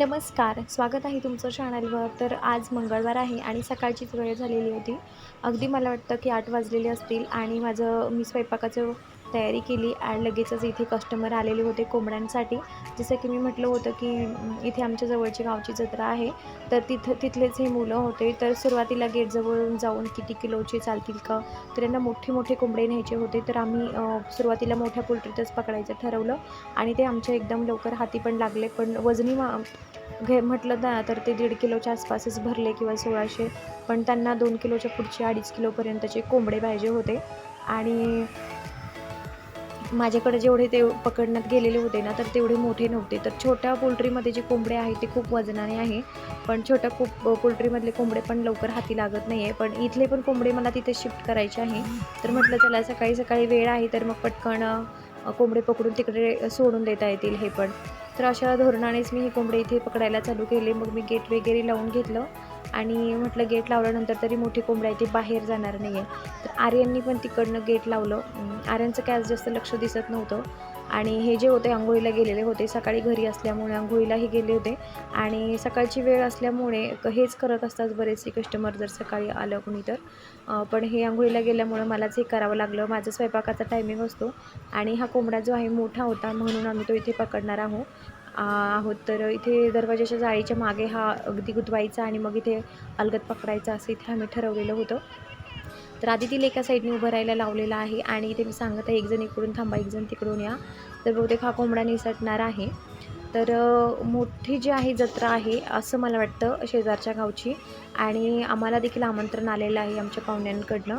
नमस्कार स्वागत आहे तुमचं चॅनलवर तर आज मंगळवार आहे आणि सकाळचीच वेळ झालेली होती. अगदी मला वाटतं की आठ वाजलेले असतील आणि माझं मी स्वयंपाकाचं तयारी केली आणि लगेचच इथे कस्टमर आलेले होते कोंबड्यांसाठी. जसं की मी म्हटलं होतं की इथे आमच्या जवळची गावची जत्रा आहे. तर तिथं तिथलेच हे मुलं होते. तर सुरुवातीला गेटजवळून जाऊन किती किलोचे चालतील का? तर यांना मोठे मोठे कोंबडे न्यायचे होते. तर आम्ही सुरुवातीला मोठ्या पोल्ट्रीतच पकडायचं ठरवलं. आणि ते आमच्या एकदम लवकर हाती पण लागले. पण वजनी मा घे म्हटलं ना तर ते दीड किलोच्या आसपासच भरले किंवा सोळाशे. पण त्यांना दोन किलोच्या पुढचे अडीच किलोपर्यंतचे कोंबडे पाहिजे होते. आणि माझ्याकडे जेवढे ते पकडण्यात गेलेले होते ना तर तेवढे मोठे नव्हते. तर छोट्या पोल्ट्रीमध्ये जे कोंबडे आहेत ते खूप वजनाने आहे. पण छोट्या खूप पोल्ट्रीमधले कोंबडे पण लवकर हाती लागत नाही आहे पण इथले पण कोंबडे मला तिथे शिफ्ट करायचे आहे. तर म्हटलं चला सकाळी सकाळी वेळ आहे तर मग पटकन कोंबडे पकडून तिकडे सोडून देता येतील हे पण. तर अशा धोरणानेच मी हे कोंबडे इथे पकडायला चालू केले. मग मी गेट वगैरे लावून घेतलं. आणि म्हटलं गेट लावल्यानंतर तरी मोठी कोंबडी आहे ती बाहेर जाणार नाही आहे तर आर्यांनी पण तिकडनं गेट लावलं. आर्यांचं काय जास्त लक्ष दिसत नव्हतं. आणि हे जे होते आंघोळीला गेलेले होते सकाळी घरी असल्यामुळे आंघोळीलाही गेले होते. आणि सकाळची वेळ असल्यामुळे हेच करत असतात बरेचसे कस्टमर जर सकाळी आलं कुणी तर. पण हे आंघोळीला गेल्यामुळं मलाच हे करावं लागलं. माझा स्वयंपाकाचा टायमिंग असतो. आणि हा कोंबडा जो आहे मोठा होता म्हणून आम्ही तो इथे पकडणार आहोत. आहोत. तर इथे दरवाजाच्या जाळीच्या मागे हा अगदी गुतवायचा आणि मग इथे अलगत पकडायचा असं इथे आम्ही ठरवलेलं होतं. तर आधी तिला एका साईडने उभं राहायला लावलेलं आहे आणि इथे मी सांगत आहे एकजण इकडून थांबा एकजण तिकडून या. तर बहुतेक हा कोंबडा निसटणार आहे. तर मोठी जी आहे जत्रा आहे असं मला वाटतं शेजारच्या गावची आणि आम्हाला देखील आमंत्रण आलेलं आहे आमच्या पाहुण्यांकडनं.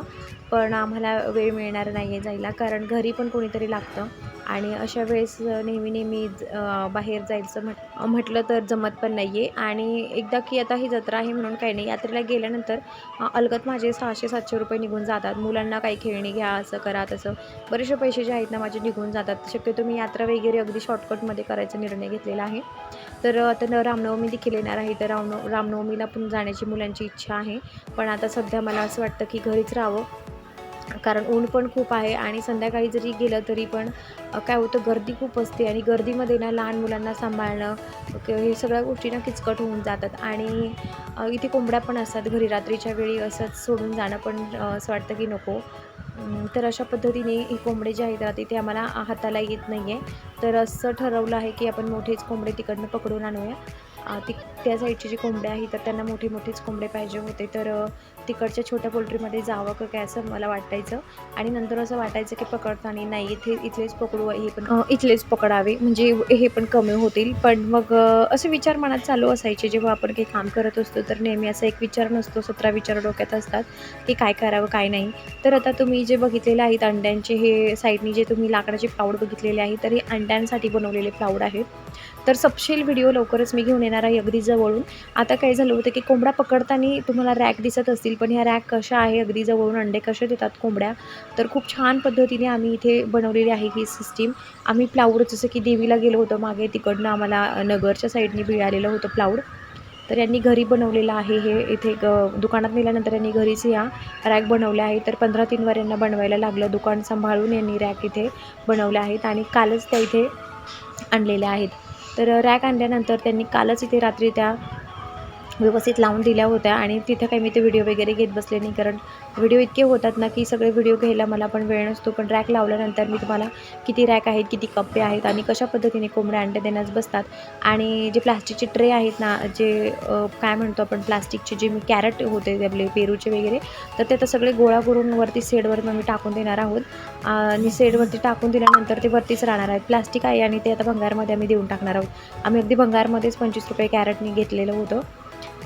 पण आम्हाला वेळ मिळणार नाही आहे जायला कारण घरी पण कोणीतरी लागतं. आणि अशा वेळेस नेहमी नेहमी ज- बाहेर जायचं म्हट म्हटलं तर जमत पण नाही आहे आणि एकदा की आता ही जत्रा आहे म्हणून काही नाही यात्रेला गेल्यानंतर अलगत माझे सहाशे सातशे रुपये निघून जातात. मुलांना काही खेळणी घ्या असं करा तसं. बरेचसे पैसे जे आहेत ना माझे निघून जातात. शक्यतो मी यात्रा वगैरे अगदी शॉर्टकटमध्ये करायचा निर्णय घेतलेला आहे. तर आता न रामनवमी देखील येणार आहे तर रामनव रामनवमीला पण जाण्याची मुलांची इच्छा आहे. पण आता सध्या मला असं वाटतं की घरीच राहावं. कारण ऊन पण खूप आहे आणि संध्याकाळी जरी गेलं तरी पण काय होतं गर्दी खूप असते आणि गर्दीमध्ये ना लहान मुलांना सांभाळणं हे सगळ्या गोष्टी ना किचकट होऊन जातात आणि इथे कोंबड्या पण असतात घरी रात्रीच्या वेळी असंच सोडून जाणं पण असं वाटतं की नको. तर अशा पद्धतीने ही कोंबडे जे आहेत राहते ते आम्हाला हाताला येत नाही आहे तर असं ठरवलं आहे की आपण मोठेच कोंबडे तिकडनं पकडून आणूया. ती त्या साईडचे जे कोंबड्या आहेत तर त्यांना मोठे मोठेच कोंबडे पाहिजे होते. तर तिकडच्या छोट्या पोल्ट्रीमध्ये जावं का काय असं मला वाटायचं. आणि नंतर असं वाटायचं की पकडताना नाही इथे इथलेच पकडू हे पण इथलेच पकडावे. म्हणजे हे पण कमी होतील. पण मग असे विचार मनात चालू असायचे. जेव्हा आपण काही काम करत असतो तर नेहमी असा एक विचार नसतो सतरा विचार डोक्यात असतात की काय करावं काय नाही. तर आता तुम्ही जे बघितलेले आहेत अंड्यांचे हे साईडनी जे तुम्ही लाकडाचे फ्लावड बघितलेले आहे तर हे अंड्यांसाठी बनवलेले फ्लावड आहेत. तर सपशेल व्हिडिओ लवकरच मी घेऊन येणार आहे अगदी जवळून. आता काय झालं होतं की कोंबडा पकडताना तुम्हाला रॅक दिसत असतील पण ह्या रॅक कशा आहे अगदी जवळून अंडे कसे देतात कोंबड्या? तर खूप छान पद्धतीने आम्ही इथे बनवलेली आहे ही सिस्टीम आम्ही प्लाऊड जसं की देवीला गेलो होतो मागे तिकडनं आम्हाला नगरच्या साईडने मिळालेलं होतं प्लाऊड तर यांनी घरी बनवलेलं आहे हे. इथे ग दुकानात नेल्यानंतर यांनी घरीच या रॅक बनवल्या आहेत. तर पंधरा तीनवर यांना बनवायला लागलं. दुकान सांभाळून यांनी रॅक इथे बनवल्या आहेत आणि कालच त्या इथे आणलेल्या आहेत. तर रॅक आणल्यानंतर त्यांनी कालच इथे रात्री त्या व्यवस्थित लावून दिल्या होत्या आणि तिथं काही मी ते व्हिडिओ वगैरे घेत बसले नाही कारण व्हिडिओ इतके होतात ना की सगळे व्हिडिओ घ्यायला मला पण वेळ नसतो. पण रॅक लावल्यानंतर मी तुम्हाला किती रॅक आहेत किती कप्पे आहेत आणि कशा पद्धतीने कोंबड्या अंडे देण्यास बसतात. आणि जे प्लास्टिकचे ट्रे आहेत ना जे काय म्हणतो आपण प्लास्टिकचे जे मी कॅरेट होते आपले पेरूचे वगैरे तर ते आता सगळे गोळा करून वरती सेडवर आम्ही टाकून देणार आहोत. आणि सेडवरती टाकून दिल्यानंतर ते वरतीच राहणार आहेत. प्लास्टिक आहे आणि ते आता भंगारमध्ये आम्ही देऊन टाकणार आहोत. आम्ही अगदी भंगारमध्येच पंचवीस रुपये कॅरेटने घेतलेलं होतं.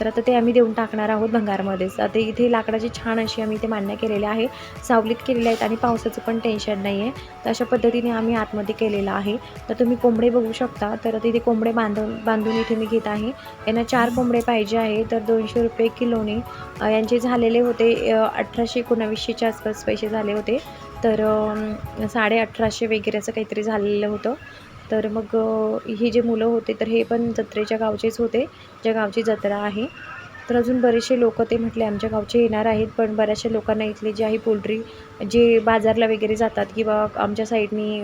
तर आता ते आम्ही देऊन टाकणार आहोत भंगारमध्येच. आता इथे लाकडाची छान अशी आम्ही इथे मान्य केलेले आहे. सावलीत केलेले आहेत आणि पावसाचं पण टेन्शन नाही आहे तर अशा पद्धतीने आम्ही आतमध्ये केलेलं आहे. तर तुम्ही कोंबडे बघू शकता. तर तिथे कोंबडे बांधून बांधून इथे मी घेत आहे. यांना चार कोंबडे पाहिजे आहे. तर दोनशे रुपये किलोने यांचे झालेले होते अठराशे एकोणावीसशेच्या आसपास पैसे झाले होते. तर साडे अठराशे वगैरे असं काहीतरी झालेलं होतं. तर मग ही जे मुलं होते तर हे पण जत्रेच्या गावचेच होते. ज्या गावची जत्रा आहे. तर अजून बरेचसे लोक ते म्हटले आमच्या गावचे येणार आहेत पण बऱ्याचशा लोकांना इथले जे आहे पोल्ट्री जे बाजारला वगैरे जातात किंवा आमच्या साईडनी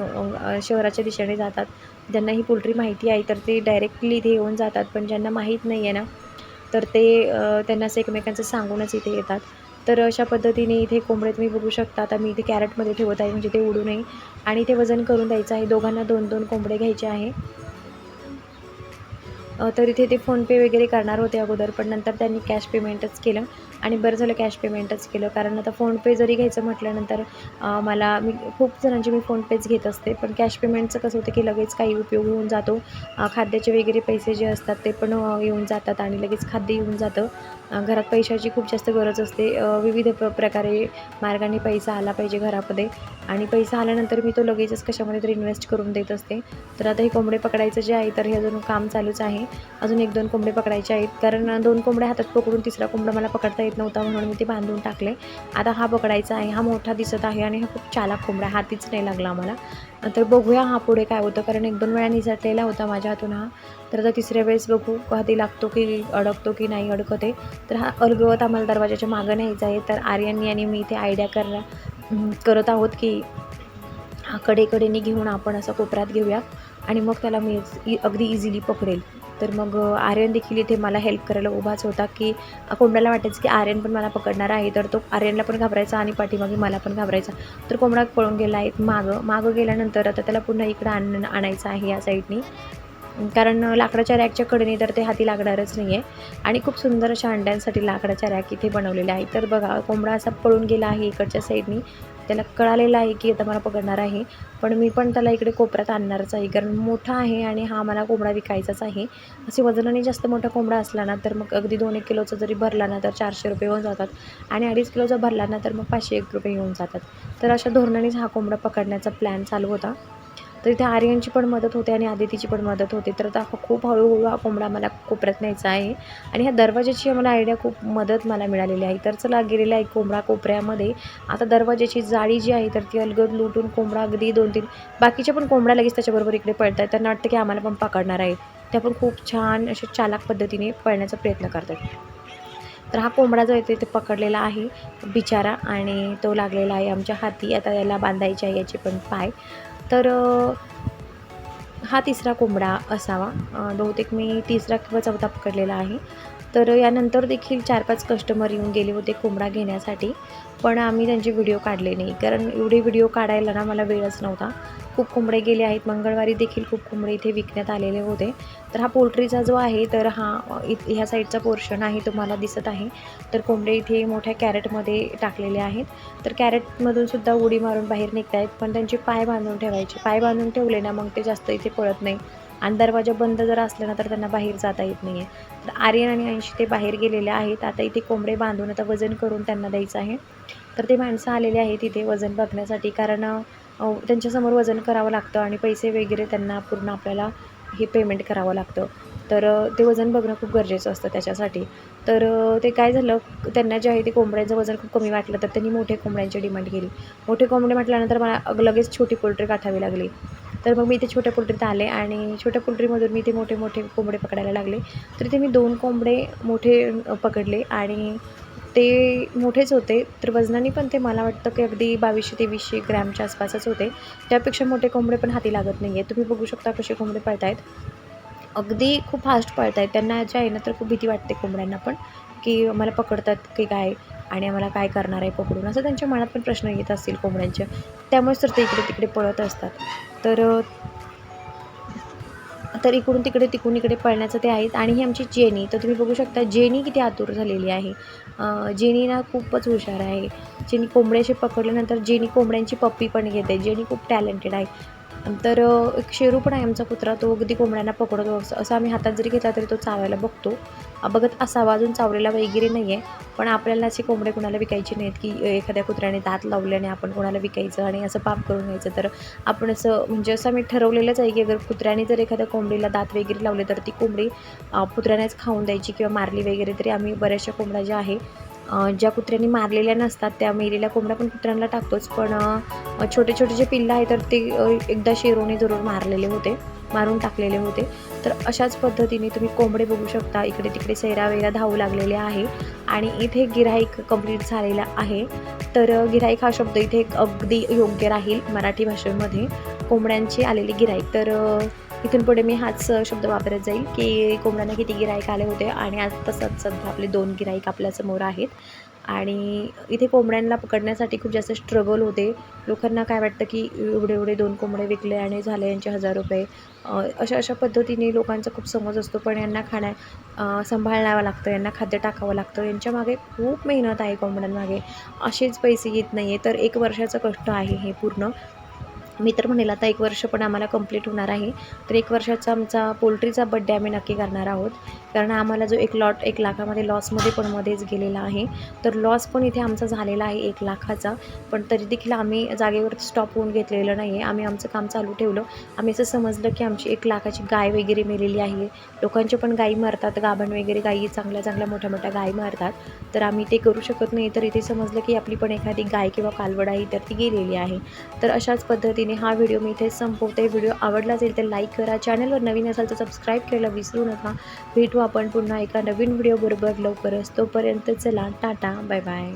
शहराच्या दिशेने जातात ज्यांना ही पोल्ट्री माहिती आहे तर ते डायरेक्टली इथे येऊन जातात पण ज्यांना माहीत नाही आहे ना तर ते त्यांना असं एकमेकांचं सांगूनच इथे येतात. तर अशा पद्धतीने इथे कोंबडे तुम्ही बघू शकता आता मी इथे कॅरेटमध्ये ठेवत आहे म्हणजे ते उडू नये. आणि इथे वजन करून द्यायचं आहे दोघांना दोन दोन कोंबडे घ्यायचे आहे. तर इथे ते फोनपे वगैरे करणार होते अगोदर पण नंतर त्यांनी कॅश पेमेंटच केलं आणि बरं झालं कॅश पेमेंटच केलं. कारण आता फोनपे जरी घ्यायचं म्हटल्यानंतर मला मी खूप जणांचे मी फोनपेच घेत असते पण कॅश पेमेंटचं कसं होतं की लगेच काही उपयोग होऊन जातो. खाद्याचे वगैरे पैसे जे असतात ते पण येऊन जातात आणि लगेच खाद्य येऊन जातं. घरात पैशाची खूप जास्त गरज असते. विविध प्र प्रकारे मार्गाने पैसा आला पाहिजे घरामध्ये आणि पैसा आल्यानंतर मी तो लगेचच कशामध्ये तरी इन्व्हेस्ट करून देत असते. तर आता हे कोंबडे पकडायचं जे आहे तर हे अजून काम चालूच आहे. अजून एक दोन कोंबडे पकडायचे आहेत. कारण दोन कोंबड्या हातात पकडून तिसरा कोंबडा मला पकडता येत नव्हता म्हणून मी ते बांधून टाकले. आता हा पकडायचा आहे. हा मोठा दिसत आहे आणि हा खूप चालाक कोंबडा हातीच नाही लागला आम्हाला. तर बघूया हा पुढे काय होतं. कारण एक दोन वेळा निसटलेला होता माझ्या हातून हा. तर आता तिसऱ्या वेळेस बघू हाती लागतो की अडकतो की नाही अडकत. तर हा अलगवत आम्हाला दरवाजाच्या मागं न्यायचा आहे. तर आर्यन आणि मी इथे आयडिया करा करत आहोत की हा कडेकडेने घेऊन आपण असं कोपऱ्यात घेऊया. आणि मग त्याला मी अगदी इझिली पकडेल. तर मग आर्यन देखील इथे मला हेल्प करायला उभाच होता की कोंबड्याला वाटायचं की आर्यन पण मला पकडणार आहे तर तो आर्यनला पण घाबरायचा आणि पाठीमागे मला पण घाबरायचा. तर कोंबडा पळून गेला आहे मागं. मागं गेल्यानंतर आता त्याला पुन्हा इकडं आण आणायचं आहे या साईडनी कारण लाकडाच्या रॅकच्या कडेने तर ते हाती लागणारच नाही आहे आणि खूप सुंदर अशा अंड्यांसाठी लाकडाच्या रॅक इथे बनवलेल्या आहेत. तर बघा कोंबडा असा पळून गेला आहे इकडच्या साईडनी त्याला कळालेलं आहे की आता मला पकडणार आहे. पण मी पण त्याला इकडे कोपऱ्यात आणणारच आहे. कारण मोठा आहे आणि हा मला कोंबडा विकायचाच आहे. असे वजनाने जास्त मोठा कोंबडा असला ना तर मग अगदी दोन एक किलोचा जरी भरला ना तर चारशे रुपये होऊन जातात. आणि अडीच किलोचा भरला ना तर मग पाचशे एक रुपये येऊन जातात. तर अशा धोरणानेच हा कोंबडा पकडण्याचा प्लॅन चालू होता. तर इथे आर्यनची पण मदत होते आणि आदितीची पण मदत होते. तर आता खूप हळूहळू हा कोंबडा मला कोपऱ्यात न्यायचा आहे. आणि ह्या दरवाजाची मला आयडिया खूप मदत मला मिळालेली आहे. तर चला गेलेला आहे कोंबडा कोपऱ्यामध्ये. आता दरवाजाची जाळी जी आहे तर ती अलगद लुटून कोंबडा अगदी दोन तीन बाकीच्या पण कोंबड्या लगेच त्याच्याबरोबर इकडे पळत आहेत त्यांना वाटतं की आम्हाला पण पकडणार आहे. त्या पण खूप छान असे चालाक पद्धतीने पळण्याचा प्रयत्न करतात. तर हा कोंबडा जो आहे ते पकडलेला आहे. बिचारा आणि तो लागलेला आहे आमच्या हाती. आता याला बांधायचे आहे याचे पण पाय. तर हा तिसरा कोंबडा असावा. बहुतेक मी तिसरा किंवा चौथा पकडलेला आहे. तर यानंतर देखील चार पाच कस्टमर येऊन गेले होते कोंबडा घेण्यासाठी. पण आम्ही त्यांचे व्हिडिओ काढले नाही. कारण एवढे व्हिडिओ काढायला ना मला वेळच नव्हता. खूप कोंबडे गेले आहेत. मंगळवारी देखील खूप कोंबडे इथे विकण्यात आलेले होते. तर हा पोल्ट्रीचा जो आहे तर हा इत ह्या साईडचा पोर्शन आहे तुम्हाला दिसत आहे. तर कोंबडे इथे मोठ्या कॅरेटमध्ये टाकलेले आहेत. तर कॅरेटमधून सुद्धा उडी मारून बाहेर निघत आहेत पण त्यांचे पाय बांधून ठेवायचे. पाय बांधून ठेवले ना मग ते जास्त इथे पळत नाही. आणि दरवाजा बंद जर असला ना तर त्यांना बाहेर जाता येत नाही आहे तर आर्यन आणि ऐंशी ते बाहेर गेलेले आहेत. आता इथे कोंबडे बांधून आता वजन करून त्यांना द्यायचं आहे. तर ते माणसं आलेले आहेत इथे वजन बघण्यासाठी कारण त्यांच्यासमोर वजन करावं लागतं आणि पैसे वगैरे त्यांना पूर्ण आपल्याला हे पेमेंट करावं लागतं. तर ते वजन बघणं खूप गरजेचं असतं त्याच्यासाठी. तर ते काय झालं त्यांना जे आहे ते कोंबड्यांचं वजन खूप कमी वाटलं तर त्यांनी मोठे कोंबड्यांची डिमांड केली. मोठे कोंबडे म्हटल्यानंतर मला लगेच छोटी पोल्ट्री गाठावी लागली. तर मग मी इथे छोट्या पोल्ट्रीत आले आणि छोट्या पोल्ट्रीमधून मी ते मोठे मोठे कोंबडे पकडायला लागले. तर ते मी दोन कोंबडे मोठे पकडले आणि ते मोठेच होते. तर वजनाने पण ते मला वाटतं की अगदी बावीसशे तेवीसशे ग्रॅमच्या आसपासच होते. त्यापेक्षा मोठे कोंबडे पण हाती लागत नाही आहे तुम्ही बघू शकता कसे कोंबडे पळतायत. आहेत अगदी खूप फास्ट पळत आहेत त्यांना जे आहे ना तर खूप भीती वाटते कोंबड्यांना पण की मला पकडतात की काय? आणि आम्हाला काय करणार आहे पकडून? असं त्यांच्या मनात पण प्रश्न येत असतील कोंबड्यांचे. त्यामुळेच तर ते इकडे तिकडे पळत असतात. तर तर इकडून तिकडे तिकडून इकडे पळण्याचं ते आहेत. आणि ही आमची जेनी. तर तुम्ही बघू शकता जेनी किती आतुर झालेली आहे. अं, जेनी ना खूपच हुशार आहे. जेनी कोंबड्याशी पकडल्यानंतर जेनी कोंबड्यांची पप्पी पण घेते. जेनी खूप टॅलेंटेड आहे. तर एक शेरू पण आहे आमचा कुत्रा तो अगदी कोंबड्यांना पकडतो. असं असं आम्ही हातात जरी घेतला तरी तो चावायला बघतो. बघत असावा अजून चावलेला वगैरे नाही आहे पण आपल्याला असे कोंबडे कोणाला विकायचे नाहीत की एखाद्या कुत्र्याने दात लावल्याने आपण कोणाला विकायचं आणि असं पाप करून घ्यायचं. तर आपण असं म्हणजे असं आम्ही ठरवलेलंच आहे की अगर कुत्र्याने जर एखाद्या कोंबडीला दात वगैरे लावले तर ती कोंबडी कुत्र्यानेच खाऊन द्यायची किंवा मारली वगैरे तरी आम्ही बऱ्याचशा कोंबड्या ज्या आहे ज्या कुत्र्यांनी मारलेल्या नसतात त्या मेलेल्या कोंबड्या पण कुत्र्यांना टाकतोच. पण छोटे छोटे जे पिल्लं आहे तर ते एकदा शेरोने जरूर मारलेले होते मारून टाकलेले होते. तर अशाच पद्धतीने तुम्ही कोंबडे बघू शकता. इकडे तिकडे सैरा वैरा धावू लागलेले आहे आणि इथे गिराईक कंप्लीट झालेला आहे. तर गिराईक हा शब्द इथे एक अगदी योग्य राहील मराठी भाषेमध्ये. कोंबड्यांची आलेली गिराईक तर इथून पुढे मी हाच शब्द वापरत जाईल की कोंबड्यांना किती गिराईक आले होते आणि आज तसंच सध्या आपले दोन गिराईक आपल्यासमोर आहेत. आणि इथे कोंबड्यांना पकडण्यासाठी खूप जास्त स्ट्रगल होते. लोकांना काय वाटतं की एवढे एवढे दोन कोंबडे विकले आणि झाले यांचे हजार रुपये? अशा अशा पद्धतीने लोकांचा खूप समज असतो पण यांना खाण्या सांभाळावं लागतं यांना खाद्य टाकावं लागतं. यांच्या मागे खूप मेहनत आहे कोंबड्यांमागे. असेच पैसे येत नाही आहे तर एक वर्षाचं कष्ट आहे हे पूर्ण. मी तर म्हणेल आता एक वर्ष पण आम्हाला कंप्लीट होणार आहे. तर एक वर्षाचा आमचा पोल्ट्रीचा बड्डे आम्ही नक्की करणार आहोत. कारण आम्हाला जो एक लॉट एक लाखामध्ये लॉसमध्ये पण मध्येच गेलेला आहे. तर लॉस पण इथे आमचा झालेला आहे एक लाखाचा. पण तरी देखील आम्ही जागेवर स्टॉप होऊन घेतलेलं नाही आहे आम्ही आमचं काम चालू ठेवलं. आम्ही असं समजलं की आमची एक लाखाची गाय वगैरे मेलेली आहे. लोकांचे पण गायी मरतात. गाभण वगैरे गायी चांगल्या चांगल्या मोठ्या मोठ्या गायी मारतात. तर आम्ही ते करू शकत नाही. तर इथे समजलं की आपली पण एखादी गाय किंवा कालवड आहे तर ती गेलेली आहे. तर अशाच पद्धतीने हा व्हिडिओ मी इथे संपवते. व्हिडिओ आवडला असेल तर लाईक करा. चॅनलवर नवीन असाल तर सबस्क्राईब करायला विसरू नका. भेटू आपण पुन्हा एका नवीन व्हिडिओबरोबर लवकरच. तोपर्यंत चला टाटा बाय बाय